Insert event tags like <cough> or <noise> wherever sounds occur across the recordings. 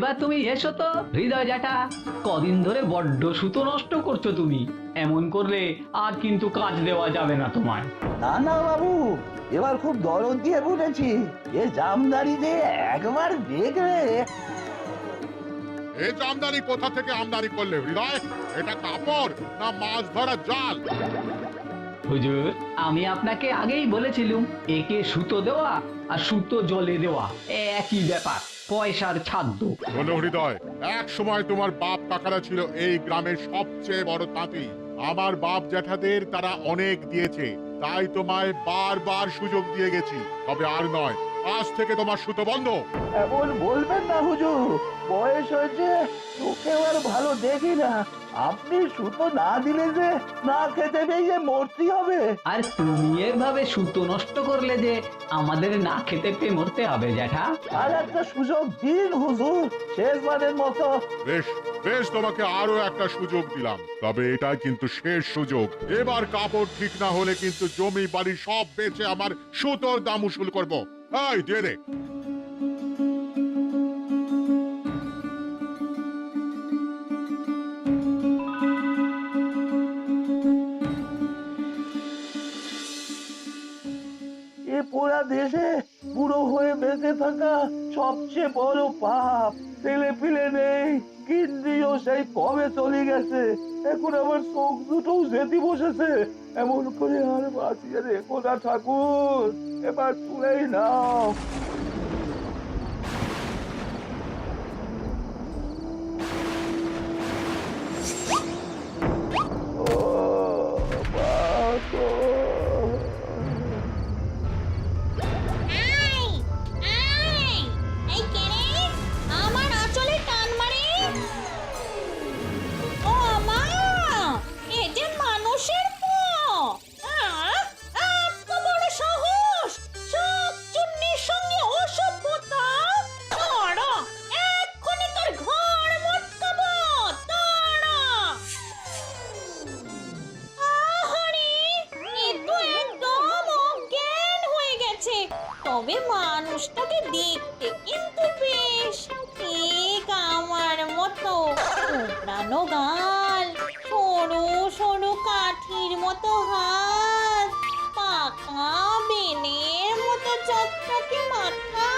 এবার তুমি এসো তো হৃদয় জ্যাঠা। কদিন ধরে বড্ড সুতো নষ্ট করছ তুমি। এমন করলে আর কিন্তু কাজ দেওয়া যাবে না তোমায়। না না বাবু এবার খুব দরদ দিয়ে বলেছি এ জামদারি যে একবার দেখবে এই জামদানি কোথা থেকে আমদানি করলে হৃদয়? এটা কাপড় না মাছ ধরা জাল? হুজুর আমি আপনাকে আগেই বলেছিলাম একে সুতো দেওয়া আর সুতো জলে দেওয়া। একই ব্যাপার। পয়সার ছাদ্য। শোনো হৃদয় এক সময় তোমার বাপ কাকারা ছিল এই গ্রামের সবচেয়ে বড় তাঁতি। আমার বাপ জ্যাঠাদের তারা অনেক দিয়েছে তাই তোমায় বারবার সুযোগ দিয়ে গেছি। তবে আর নয় আজ থেকে তোমার সুতো বন্ধ। এমন বলবেন না হুজুর বয়স হয়েছে তোকে আর ভালো দেখি না। আপনি সুতো না দিলে যে না খেতে পেয়ে মরতে হবে। আর তুমি এভাবে সুতো নষ্ট করলে যে আমাদের না খেতে পেয়ে মরতে হবে জ্যাঠা। আর একটা সুযোগ দিন হুজুর শেষবারের মতো। বেশ বেশ তোমাকে আরও একটা সুযোগ দিলাম। তবে এটাই কিন্তু শেষ সুযোগ। এবার কাপড় ঠিক না হলে কিন্তু জমি বাড়ি সব বেচে আমার সুতোর দাম উসুল করব। এই দিয়ে দে বেঁচে থাকা সবচেয়ে বড় পাপ। ছেলে পিলে নেই কিন্দিও সেই কবে চলে গেছে। এখন আমার চোখ দুটো যেতে বসেছে। এমন করে আর বাঁচিয়ে রেখো না ঠাকুর, এবার তুলেই নাও। তবে মানুষটাকে দেখতে কিন্তু বেশ ঠিক আমার মতো। উপড়ানো গাল, সরু সরু কাঠির মতো হাত, পাকা বেনের মতো চকচকে মাথা।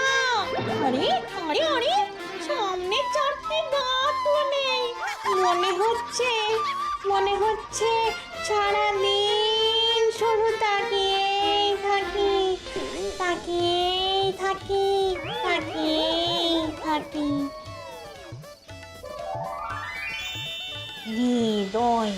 আরে আরে আরে, সামনে চারটে দাঁতও নেই। মনে হচ্ছে মনে হচ্ছে সারাদিন শুধু তাকিয়েই থাকি হৃদয়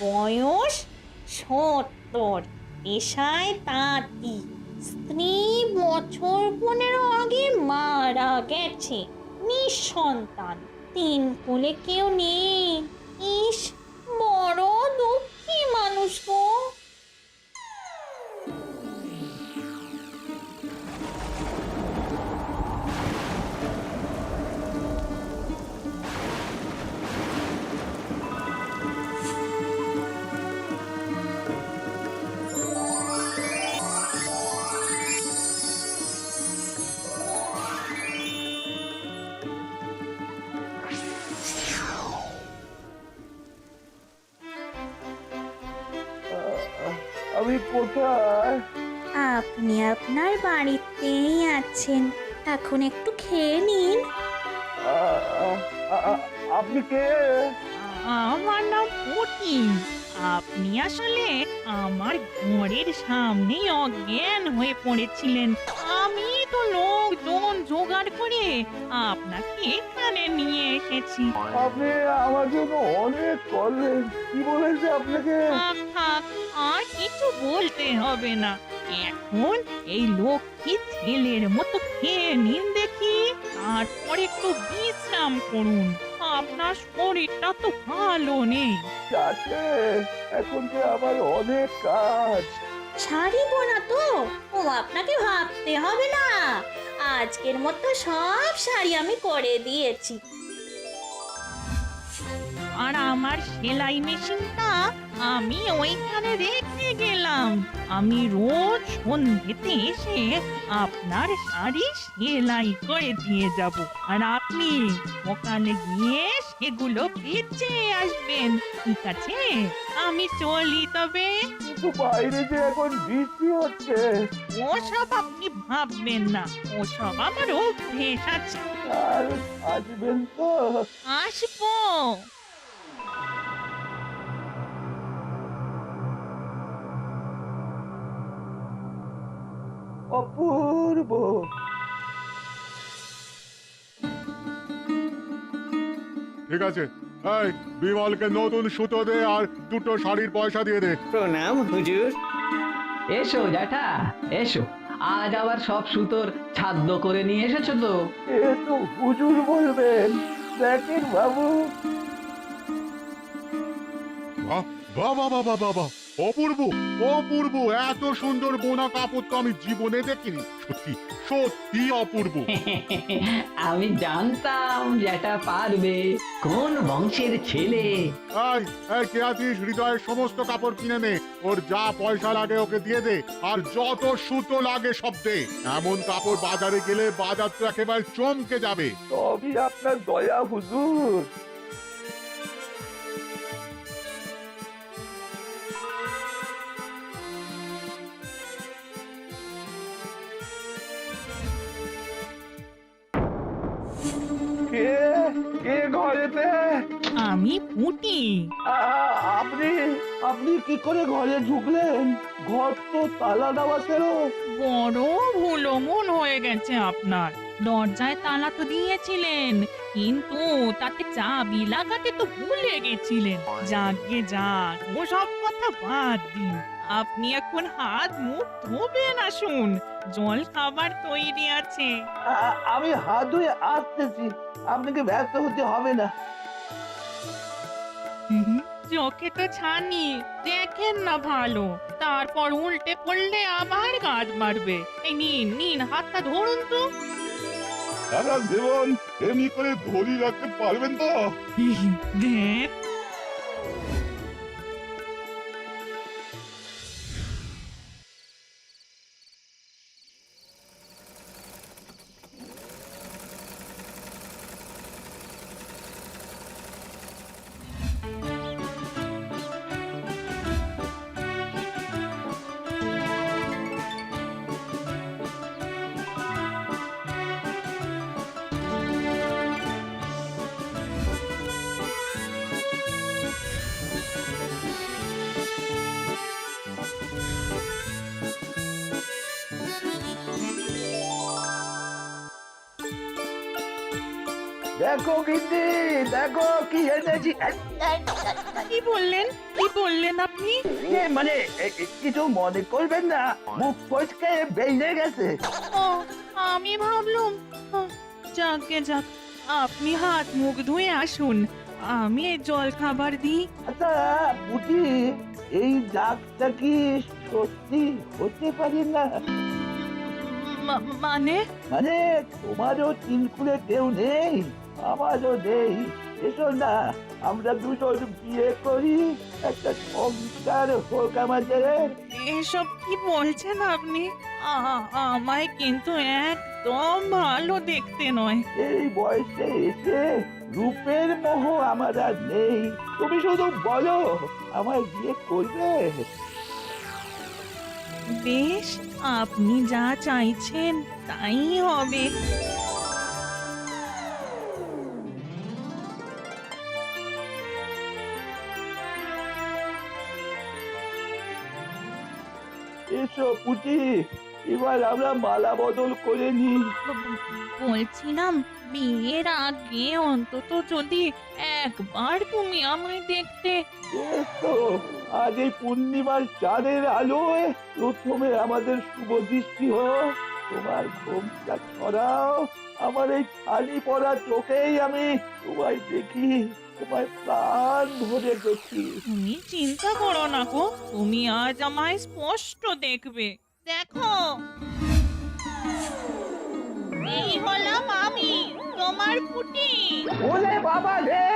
বয়স সত্তর। পেশায় তাঁতি। স্ত্রী বছর পনেরো আগে মারা গেছে। নিঃসন্তান। তিন কোলে কেউ নেই। ইস, বড় দুঃখী মানুষ গো। কোথায় আপনি আপনার বাড়িতেই আছেন। এখন একটু খেয়ে নিন। আ- আ- আ- আপনি কে? আমার নাম পুটি। আপনি আসলে আমার ঘরের সামনেই অজ্ঞান হয়ে পড়েছিলেন। আমি তো লোকজন জোগাড় করে আপনাকে এখানে নিয়ে এসেছি। আপনি আমার জন্য অনেক করলেন। কি বলেছে আপনাকে? থাক থাক আর কিছু বলতে হবে না। এখন এই লক্ষ্মী ছেলের মতো খেয়ে নিন দেখি। তারপর একটু বিশ্রাম করুন। আপনার শরীরটা তো ভালো নেই। আছে এখন যে আমার অনেক কাজ। ছাড়িব না তো ও আপনাকে ভাবতে হবে না। আজকের মতো সব শাড়ি আমি করে দিয়েছি। আর আমার সেলাই মেশিনটা আমি ওইখানে রেখে গেলাম। আমি রোজ সন্ধ্যেতে এসে আপনার শাড়ি সেলাই করে দিয়ে যাব। আর আপনি ওখানে গিয়ে সেগুলো বেচে আসবেন। ঠিক আছে? আমি চলি তবে। কিন্তু বাইরে যে এখন বৃষ্টি হচ্ছে। ওসব আপনি ভাববেন না। ওসব আমার অভ্যেস আছে। আর আসবেন তো। আসব। অপূর্ব। ঠিক আছে এই বিমলকে নতুন সুতো দে আর দুটো শাড়ির পয়সা দিয়ে দে। প্রণাম হুজুর। এসো জ্যাঠা এসো। আজ আবার সব সুতোর ছাদ্য করে নিয়ে এসেছ তো? এ তো হুজুর বলবেন দেখেন বাবু। বাহ বাহ বাহ বাহ বাহ বাহ বাহ। অপূর্ব অপূর্ব এত সুন্দর বোনা কাপড় তো আমি জীবনে দেখিনি। সত্যি সত্যি অপূর্ব। <laughs> আমি জানতাম যেটা পারবে কোন বংশের ছেলে। এই এই কে আছিস? হৃদয়ের সমস্ত কাপড় কিনে নে। ওর যা পয়সা লাগে ওকে দিয়ে দে আর যত সুতো লাগে সব দে। এমন কাপড় বাজারে গেলে বাজার তো একেবারে চমকে যাবে। সবই আপনার দয়া হুজুর। আমি পুটি আপনি আপনি কি করে ঘরে ঢুকলেন? ঘর তো তালা দেওয়া ছিল। বড় ভুলো মন হয়ে গেছে আপনার। দরজায় তালা তো দিয়েছিলেন কিন্তু তাতে চাবি লাগাতে তো ভুলে গেছিলেন। যাকে যাক ওসব কথা বাদ দিন। আপনি এখন হাত মুখ ধোবেন আসুন জল খাবার তৈরি আছে। আমি হাত ধুয়ে আসতেছি আপনাকে ব্যস্ত হতে হবে না। চোখে তো ছানি দেখেন না ভালো। তারপর উল্টে পড়লে আবার গাছ মারবে এই নিন নিন হাতটা ধরুন তো। সারা দেবন এমনি করে ধরি রাখতে পারবেন তো? দেখ দেখো কিন্তু দেখো কি এনেছি কি বললেন? কি বললেন আপনি? এ, মানে এ- এ, কিছু মনে করবেন না মুখ ফসকে বেরিয়ে গেছে। ও আমি ভাবলুম আহ, যাকে যাক আপনি হাত মুখ ধুয়ে আসুন আমি জল খাবার দিই। আচ্ছা বুঝি এই দাগটা কি সত্যি হতে পারে না? মা- মানে? মানে তোমারও চিনকুলে কেউ নেই? আমারও নেই এসো না আমরা দুজন বিয়ে করি। একটা সংসার হোক আমাদের। এসব কি বলছেন আপনি? আ- আমায় কিন্তু একদম ভালো দেখতে নয়। এই বয়সে এসে রূপের মোহ আমার আর নেই। তুমি শুধু বলো আমার বিয়ে করবে? বেশ আপনি যা চাইছেন তাই হবে। পুটি এবার আমরা মালা বদল করে নিই। বলছিলাম বিয়ের আগে অন্তত যদি একবার তুমি আমায় দেখতে। তো আজ এই পূর্ণিমার চাঁদের আলোয় প্রথমে আমাদের শুভ দৃষ্টি হোক। তোমার ঘুমটা ছড়াও আমার এই খালি পড়া চোখেই আমি তোমায় দেখি। তোমায় প্রাণ ভরে দেখি তুমি চিন্তা করো না গো তুমি আজ আমায় স্পষ্ট দেখবে দেখো এই হলাম আমি তোমার পুটি ওলে বাবা রে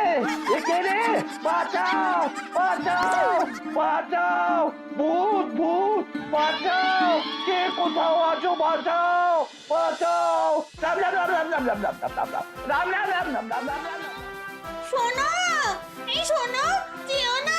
একে রে বাঁচাও বাঁচাও বাঁচাও ভূত ভূত বাঁচাও কে কোথাও আছো বাঁচাও বাঁচাও রাম রাম রাম রাম রাম রাম রাম রাম রাম রাম রাম রাম রাম রাম রাম রাম শোনো এই শোনো যেও না